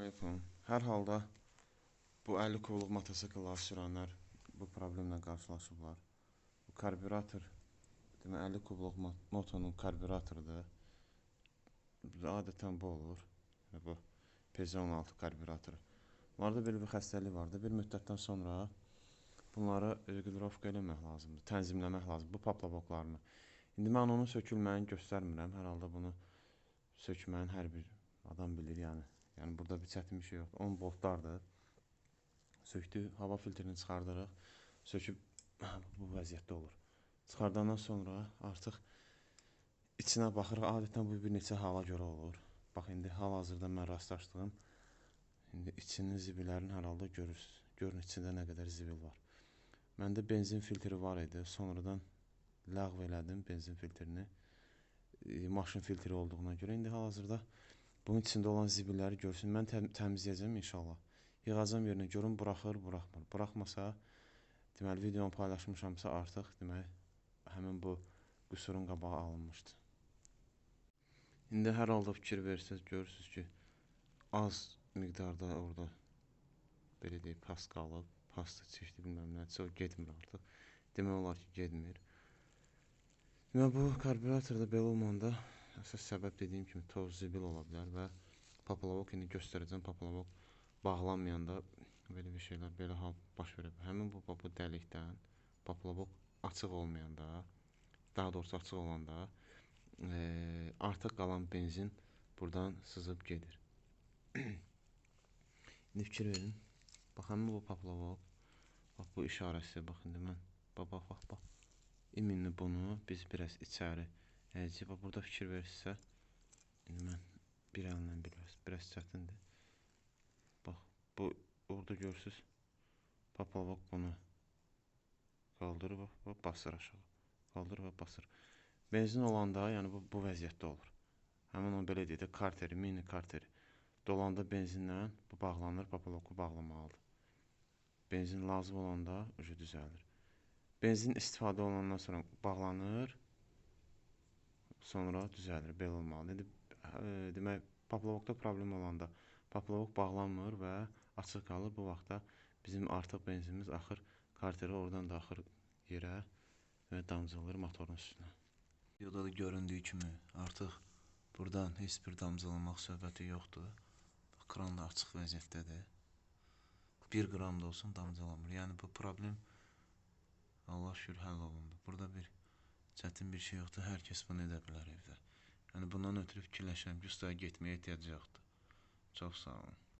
Aleyküm. Hər halda bu 50 kubluq motosiklər sürənlər bu problemlə qarşılaşıblar. Bu karbürator, demə 50 kubluq motonun karbüratorudur. Adətən bu olur. Yəni bu P16 karbüratoru. Bunlarda belə bir xəstəlik vardı. Bir müddətdən sonra bunları regulirovka eləmək lazımdır, tənzimləmək lazımdır bu paplaboklarını. İndi mən onun sökülməyini göstərmirəm. Hər halda bunu sökməyin hər bir adam bilir, yəni Yəni burada bir çətin bir şey yoxdur. 10 voltlardır. Sökdük, hava filtrini çıxardırıq. Söküb bu vəziyyətdə olur. Çıxardandan sonra artıq içinə baxırıq. Adətən bu bir neçə hala görə olur. Bax indi hal-hazırda mən rastlaşdığım indi içinin zibillərini hər halda görürsüz. Görün içində nə qədər zibil var. Məndə benzin filtri var idi. Sonradan ləğv elədim benzin filtrini. E, maşın filtri olduğuna görə indi hal-hazırda Bunun içində olan zibilləri görsün. Mən təm təmizləyəcəm inşallah. Yığacam yerinə görüm buraxır, buraxmır. Buraxmasa, deməli videonu paylaşmışamsa artıq deməli həmin bu qüsurun qabağı alınmışdı. İndi hər halda fikir versəz görürsüz ki, az miqdarda orada belə deyək, pas qalıb, pasta çəkdi, bilməm nə, çox getmir artıq. Demək olar ki, getmir. Demək bu karbüratorda belə olmanda əsas səbəb dediyim kimi toz zibil ola bilər və paplavok indi göstərəcəm paplavok bağlanmayanda belə bir şeylər, belə hal baş bilər. Həmin bu, bu dəlikdən paplavok açıq olmayanda, daha doğrusu açıq olanda e, artıq qalan benzin buradan sızıb gedir. indi fikir verin. Bax, həmin bu paplavok, bax bu işarəsi, bax indi mən, bax, bax, bax, bax. İminli bunu biz biraz içəri Əgər bax burada fikir verirsinizsə, indi mən bir əllə biraz, biraz çətindir. Bax, bu orada görürsüz, papalvok bunu qaldırır, bax, bax, basır aşağı. Qaldırır və basır. Benzin olanda, yəni bu, bu vəziyyətdə olur. Həmin onu belə deyək də, karteri, mini karteri. Dolanda benzinlə bu bağlanır, papaloku bağlamalıdır. Benzin lazım olanda ucu düzəlir. Benzin istifadə olunandan sonra bağlanır, sonra düzəlir, belə olmalıdır. İndi ə, demək, paplavokda problem olanda paplavok bağlanmır və açıq qalır. Bu vaxtda bizim artıq benzinimiz axır karteri oradan da axır yerə və damcılır motorun üstünə. Videoda da göründüyü kimi artıq buradan heç bir damcılamaq söhbəti yoxdur. Kran da açıq vəziyyətdədir. 1 qram da olsun damcılamır. Yəni bu problem Allah şükür həll olundu. Burada bir çətin bir şey yoxdur. Hər kəs bunu edə bilər evdə. Yəni bundan ötürü fikirləşirəm ki, ustaya getməyə ehtiyac yoxdur. Çox sağ olun.